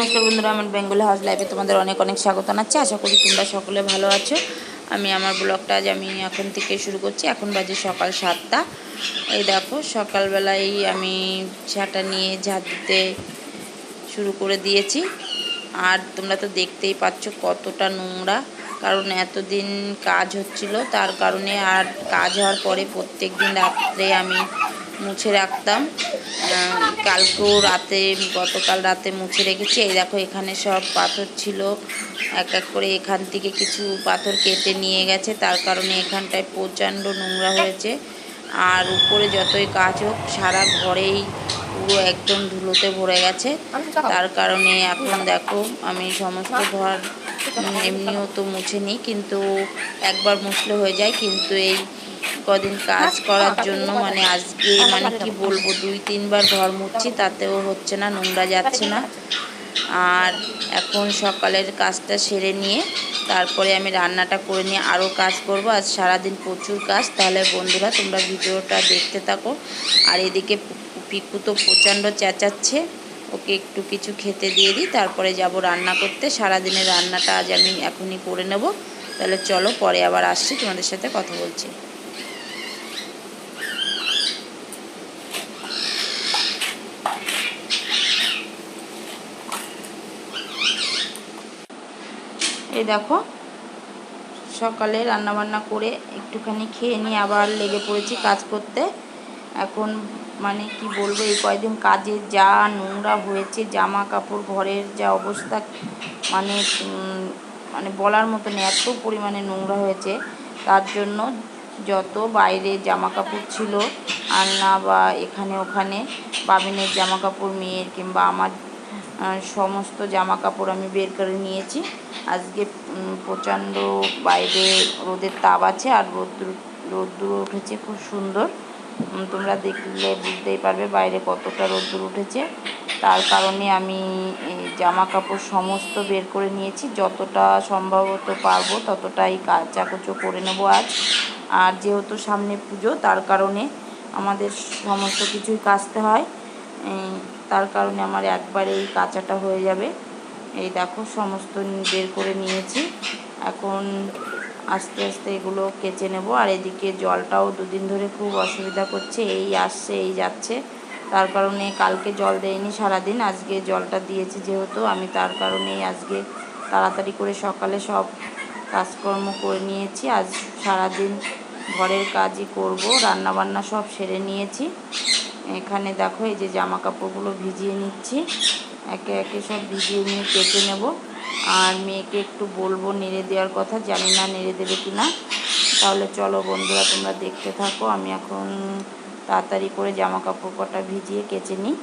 নমস্কার বন্ধুরা, আমার বেঙ্গলি হাউস লাইফে তোমাদের অনেক অনেক স্বাগত জানাচ্ছি। আশা করি তোমরা সকলে ভালো আছো। আমি আমার ব্লগটা আজ আমি এখন থেকে শুরু করছি। এখন বাজে সকাল সাতটা। এই দেখো, সকালবেলায় আমি ঝাঁটা নিয়ে ঝাঁট দিতে শুরু করে দিয়েছি। আর তোমরা তো দেখতেই পাচ্ছ কতটা নোংরা, কারণ এতদিন কাজ হচ্ছিল, তার কারণে আর কাজ হওয়ার পরে প্রত্যেক দিন রাত্রে আমি মুছে রাখতাম। কালকেও রাতে, গতকাল রাতে মুছে রেখেছি। এই দেখো, এখানে সব পাথর ছিল। এক এক করে এখান থেকে কিছু পাথর কেটে নিয়ে গেছে। তার কারণে এখানটায় প্রচণ্ড নোংরা হয়েছে। আর উপরে যতই কাজ হোক, সারা ঘরেই পুরো একদম ধুলোতে ভরে গেছে। তার কারণে এখন দেখো, আমি সমস্ত ঘর এমনিও তো মুছে নিই কিন্তু একবার মুছলে হয়ে যায়। কিন্তু এই কদিন কাজ করার জন্য মানে আজকে মানে কি বলব দুই তিনবার ঘর মুছছি তাতেও হচ্ছে না নোংরা যাচ্ছে না। আর এখন সকালের কাজটা সেরে নিয়ে তারপরে আমি রান্নাটা করে নিয়ে আরও কাজ করব। আজ সারাদিন প্রচুর কাজ তাহলে বন্ধুরা তোমরা ভিডিওটা দেখতে থাকো। আর এদিকে পিকু তো প্রচণ্ড চেঁচাচ্ছে ওকে একটু কিছু খেতে দিয়ে দিই তারপরে যাব রান্না করতে। সারাদিনের রান্নাটা আজ আমি এখনই করে নেব। তাহলে চলো পরে আবার আসছি তোমাদের সাথে কথা বলছি। এই দেখো, সকালে রান্না বান্না করে একটুখানি খেয়ে নিয়ে আবার লেগে পড়েছি কাজ করতে। এখন মানে কি বলব, এই কয়দিন কাজে যা নোংরা হয়েছে জামা কাপড় ঘরের যা অবস্থা মানে মানে বলার মতন এত পরিমাণে নোংরা হয়েছে, তার জন্য যত বাইরে জামা কাপড় ছিল, আলনা বা এখানে ওখানে, বাবিনের জামা কাপড় মেয়ের কিংবা আমার সমস্ত জামা কাপড় আমি বের করে নিয়েছি। আজকে প্রচণ্ড বাইরে রোদের তাপ আছে আর রোদ্দুর রোদ্দুর উঠেছে খুব সুন্দর। তোমরা দেখলে বুঝতেই পারবে বাইরে কতটা রোদ্দুর উঠেছে। তার কারণে আমি জামা কাপড় সমস্ত বের করে নিয়েছি। যতটা সম্ভবত পারব, ততটাই কাচাকুচো করে নেব আজ। আর যেহেতু সামনে পুজো, তার কারণে আমাদের সমস্ত কিছুই কাচতে হয়। তার কারণে আমার একবারে এই কাচাটা হয়ে যাবে। এই দেখো, সমস্ত বের করে নিয়েছি। এখন আস্তে আস্তে এগুলো কেচে নেব। আর এদিকে জলটাও দুদিন ধরে খুব অসুবিধা করছে। এই আসছে, এই যাচ্ছে। তার কারণে কালকে জল দেয়নি সারাদিন। আজকে জলটা দিয়েছি যেহেতু। আমি তার কারণেই আজকে তাড়াতাড়ি করে সকালে সব কাজকর্ম করে নিয়েছি। আজ সারাদিন ঘরের কাজই করব। রান্না বান্না সব সেরে নিয়েছি। এখানে দেখো, এই যে জামা কাপড়গুলো ভিজিয়ে নিচ্ছি। একে একে সব ভিজিয়ে নিয়ে কেটে নেব। আর মেয়েকে একটু বলব, নেড়ে দেওয়ার কথা। জানি না নেড়ে দেবে কি না। তাহলে চলো বন্ধুরা, তোমরা দেখতে থাকো। আমি এখন তাড়াতাড়ি করে জামা কাপড় কটা ভিজিয়ে কেচে নিই।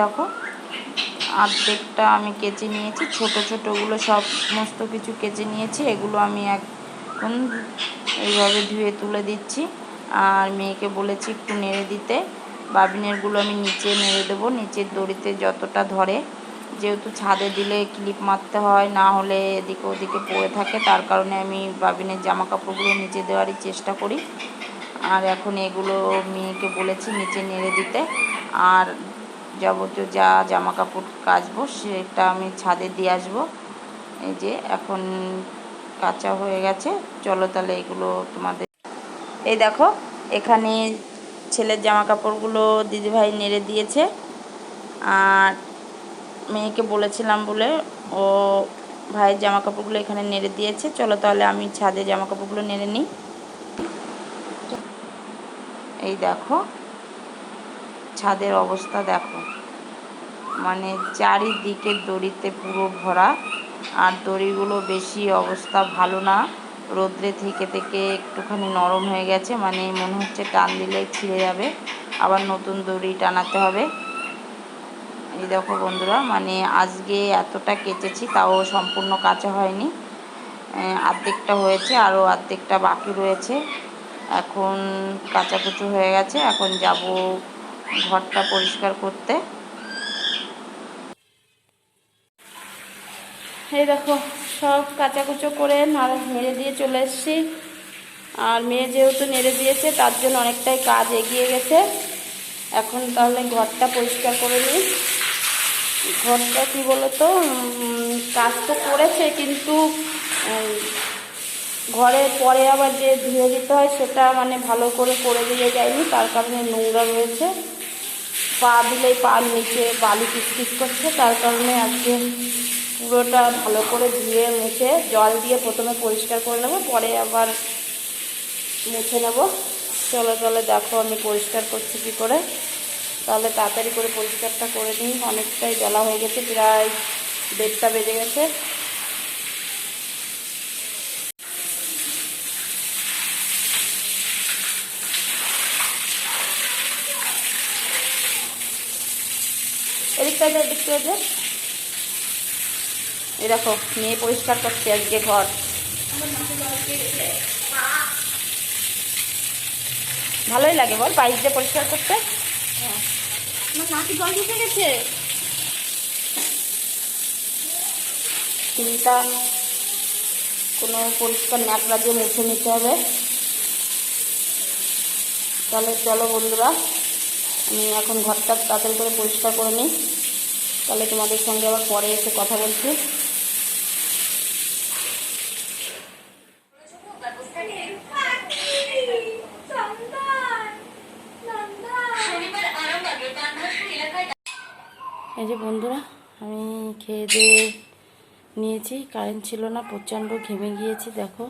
দেখো অর্ধেকটা আমি কেচে নিয়েছি, ছোট ছোটোগুলো সব সমস্ত কিছু কেচে নিয়েছি, এগুলো আমি এখন এইভাবে ধুয়ে তুলে দিচ্ছি। আর মেয়েকে বলেছি একটু নেড়ে দিতে। বাবিনেরগুলো আমি নিচে নেড়ে দেবো, নিচের দড়িতে যতটা ধরে। যেহেতু ছাদে দিলে ক্লিপ মারতে হয়, না হলে এদিকে ওদিকে পড়ে থাকে, তার কারণে আমি বাবিনের জামা কাপড়গুলো নিচে দেওয়ারই চেষ্টা করি। আর এখন এগুলো মেয়েকে বলেছি নিচে নেড়ে দিতে। আর যাবতীয় যা জামা কাপড় কাচবো সেটা আমি ছাদে দিয়ে আসব। এই যে এখন কাঁচা হয়ে গেছে। চলো তাহলে এগুলো তোমাদের এই দেখো, এখানে ছেলের জামা কাপড়গুলো দিদিভাই নেড়ে দিয়েছে। আর মেয়েকে বলেছিলাম বলে ও ভাইয়ের জামা কাপড়গুলো এখানে নেড়ে দিয়েছে। চলো তাহলে আমি ছাদে জামা কাপড়গুলো নেড়ে নিই। এই দেখো ছাদের অবস্থা দেখো। মানে চারিদিকে দড়িতে পুরো ভরা, আর দড়িগুলো বেশি অবস্থা ভালো না। রোদ্রে থেকে থেকে একটুখানি নরম হয়ে গেছে মানে মনে হচ্ছে টান দিলে ছিঁড়ে যাবে। আবার নতুন দড়ি টানাতে হবে। এই দেখো বন্ধুরা মানে আজকে এতটা কেচেছি তাও সম্পূর্ণ কাঁচা হয়নি। আর্ধেকটা হয়েছে, আরও আর্ধেকটা বাকি রয়েছে। এখন কাচাকুচু হয়ে গেছে, এখন যাব ঘরটা পরিষ্কার করতে। এই দেখো, সব কাচাকুচো করে নেড়ে দিয়ে চলে এসেছি। আর মেয়ে যেহেতু নেড়ে দিয়েছে, তার জন্য অনেকটাই কাজ এগিয়ে গেছে। এখন তাহলে ঘরটা পরিষ্কার করে নিই। ঘরটা কি বলতো কাজ তো করেছে, কিন্তু ঘরে পরে আবার যে ধুয়ে দিতে হয়, সেটা মানে ভালো করে করে দিয়ে যায়নি, তার কারণে নোংরা রয়েছে। পা দিলেই পার নিচে বালি কিচকিচ করছে, তার কারণে আজকে পুরোটা ভালো করে ধুয়ে মুছে জল দিয়ে প্রথমে পরিষ্কার করে নেব, পরে আবার মুছে নেব। চলো চলে দেখো আমি পরিষ্কার করছি কী করে। তাহলে তাড়াতাড়ি করে পরিষ্কারটা করে নিই, অনেকটাই বেলা হয়ে গেছে, প্রায় দেড়টা বেজে গেছে। যে এদিকটা যে এই দেখো মেয়ে পরিষ্কার করছে আজকে ঘর। ভালোই লাগে বল পাইপ দিয়ে পরিষ্কার করতে। গেছে। চিন্তা কোনো পরিষ্কার ন্যাকড়া দিয়ে মুছে নিতে হবে। তাহলে চলো বন্ধুরা আমি এখন ঘরটা তাড়াতাড়ি করে পরিষ্কার করে নিই। তাহলে তোমাদের সঙ্গে আবার পরে এসে কথা বলছি। এই যে বন্ধুরা, আমি খেয়ে দিয়ে নিয়েছি। কারেন্ট ছিল না, প্রচণ্ড ঘেমে গিয়েছি, দেখো।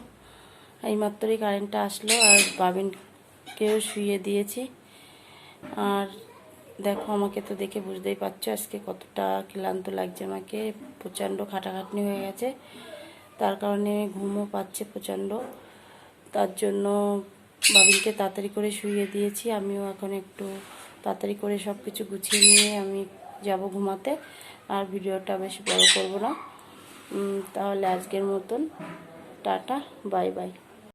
এই মাত্রই কারেন্টটা আসলো আর বাবিনকেও শুয়ে দিয়েছি। আর দেখো, আমাকে তো দেখে বুঝতেই পারছ আজকে কতটা ক্লান্ত লাগছে আমাকে। প্রচণ্ড খাটাখাটনি হয়ে গেছে। তার কারণে ঘুমও পাচ্ছে প্রচণ্ড। তার জন্য বাবিনকে তাড়াতাড়ি করে শুয়ে দিয়েছি। আমিও এখন একটু তাড়াতাড়ি করে সব কিছু গুছিয়ে নিয়ে আমি যাব ঘুমাতে। আর ভিডিওটা বেশি বড় করব না। তাহলে আজকের মতন। Tata, bye bye.